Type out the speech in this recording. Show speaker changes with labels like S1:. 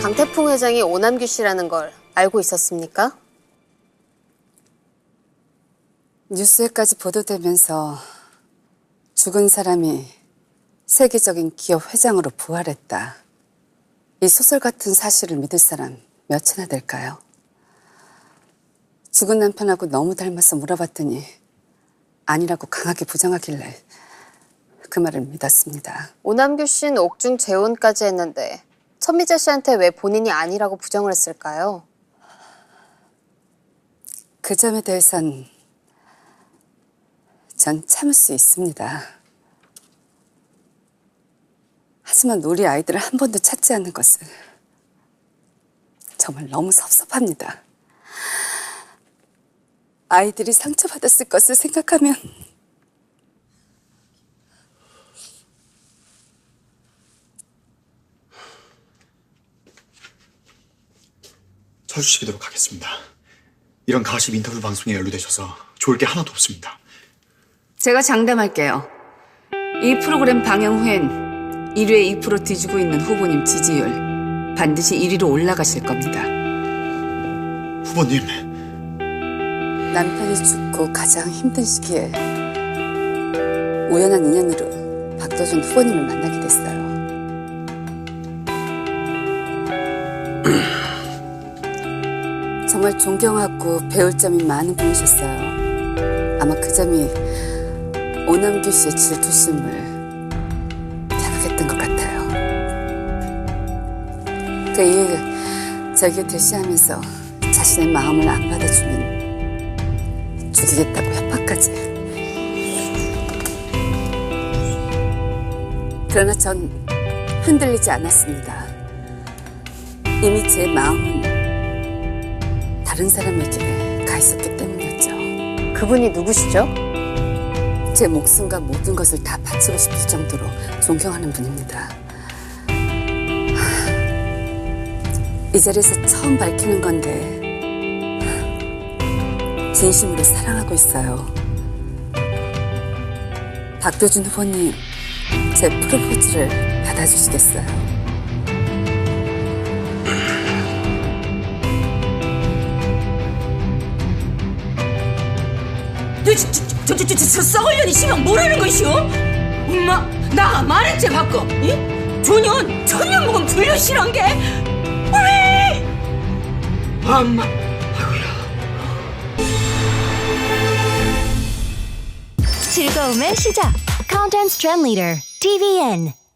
S1: 강태풍 회장이 오남규 씨라는 걸 알고 있었습니까?
S2: 뉴스에까지 보도되면서 죽은 사람이 세계적인 기업 회장으로 부활했다. 이 소설 같은 사실을 믿을 사람 몇이나 될까요? 죽은 남편하고 너무 닮아서 물어봤더니 아니라고 강하게 부정하길래 그 말을 믿었습니다.
S1: 오남규 씨는 옥중 재혼까지 했는데 천미재 씨한테 왜 본인이 아니라고 부정을 했을까요?
S2: 그 점에 대해선 전 참을 수 있습니다. 하지만 우리 아이들을 한 번도 찾지 않는 것은 정말 너무 섭섭합니다. 아이들이 상처받았을 것을 생각하면
S3: 쳐주시도록 하겠습니다. 이런 가십 인터뷰 방송에 연루되셔서 좋을 게 하나도 없습니다.
S2: 제가 장담할게요. 이 프로그램 방영 후엔 1위에 2% 뒤지고 있는 후보님 지지율 반드시 1위로 올라가실 겁니다.
S3: 후보님,
S2: 남편이 죽고 가장 힘든 시기에 우연한 인연으로 박도준 후보님을 만나게 됐어요. 정말 존경하고 배울 점이 많은 분이셨어요. 아마 그 점이 오남규 씨의 질투심을 자극했던 것 같아요. 그 이후 제게 대시하면서 자신의 마음을 안 받아주면 죽이겠다고 협박까지. 그러나 전 흔들리지 않았습니다. 이미 제 마음은 다른 사람에게 가 있었기 때문이었죠.
S1: 그분이 누구시죠?
S2: 제 목숨과 모든 것을 다 바치고 싶을 정도로 존경하는 분입니다. 하, 이 자리에서 처음 밝히는 건데 진심으로 사랑하고 있어요. 박도준 후보님, 제 프로포즈를 받아주시겠어요?
S4: 저저저저 썩을년이 심한 뭐라는 것이오? 엄마 나 말했지 바꿔 이? 조년 천년 먹으면 불려실한 게 왜? 엄마
S5: 즐거움의 시작. Content Trend Leader, TVN.